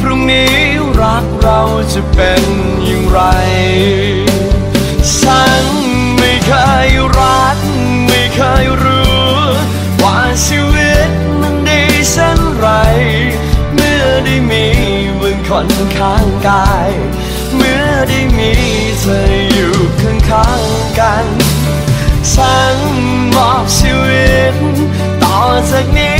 พรุ่งนี้รักเราจะเป็นอย่างไร ฉันไม่เคยรัก ไม่เคยรู้ ว่าชีวิตมันดีเช่นไร เมื่อได้มีมึงคนข้างกาย เมื่อได้มีเธออยู่ข้างข้างๆกัน ฉันมอบชีวิต ต่อจากนี้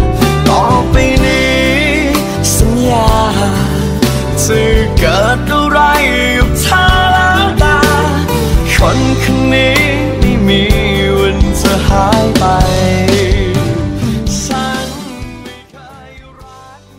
จะเกิดอะไรกับเธอแล้วตาคนค